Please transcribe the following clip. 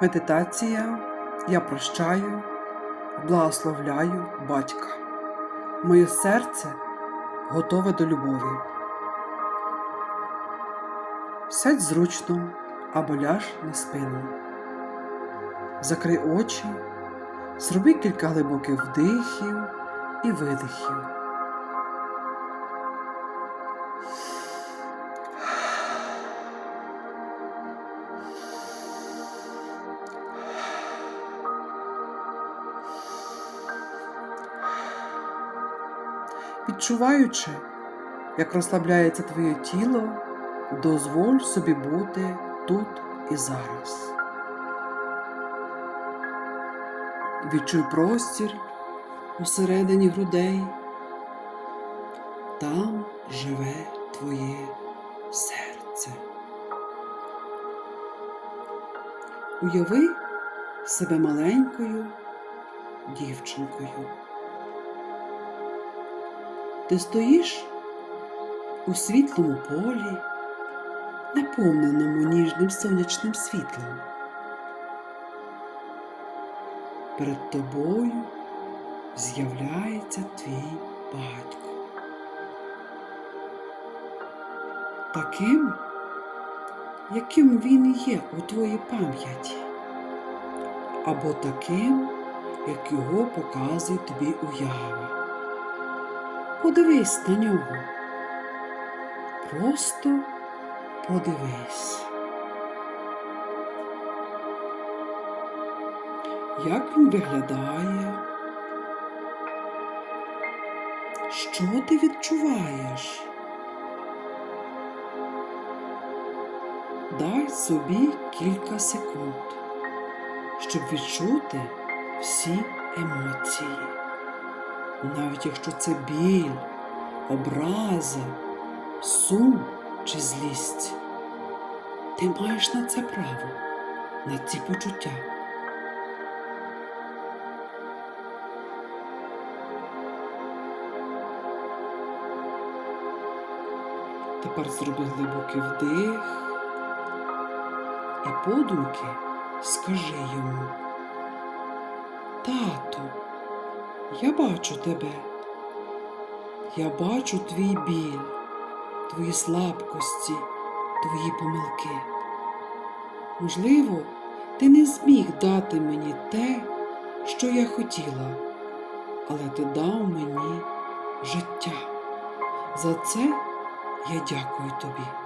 Медитація я прощаю, благословляю батька. Моє серце готове до любові. Сядь зручно або ляж на спину. Закрий очі, зроби кілька глибоких вдихів і видихів. Відчуваючи, як розслабляється твоє тіло, дозволь собі бути тут і зараз. Відчуй простір усередині грудей. Там живе твоє серце. Уяви себе маленькою дівчинкою. Ти стоїш у світлому полі, наповненому ніжним сонячним світлом. Перед тобою з'являється твій батько. Таким, яким він є у твоїй пам'яті, або таким, як його показує тобі уява. Подивись на нього. Просто подивись. Як він виглядає? Що ти відчуваєш? Дай собі кілька секунд, щоб відчути всі емоції навіть якщо це біль, образа, сум чи злість, ти маєш на це право, на ці почуття. Тепер зроби глибокий вдих і подумки скажи йому, тату. Я бачу тебе. Я бачу твій біль, твої слабкості, твої помилки. Можливо, ти не зміг дати мені те, що я хотіла, але ти дав мені життя. За це я дякую тобі.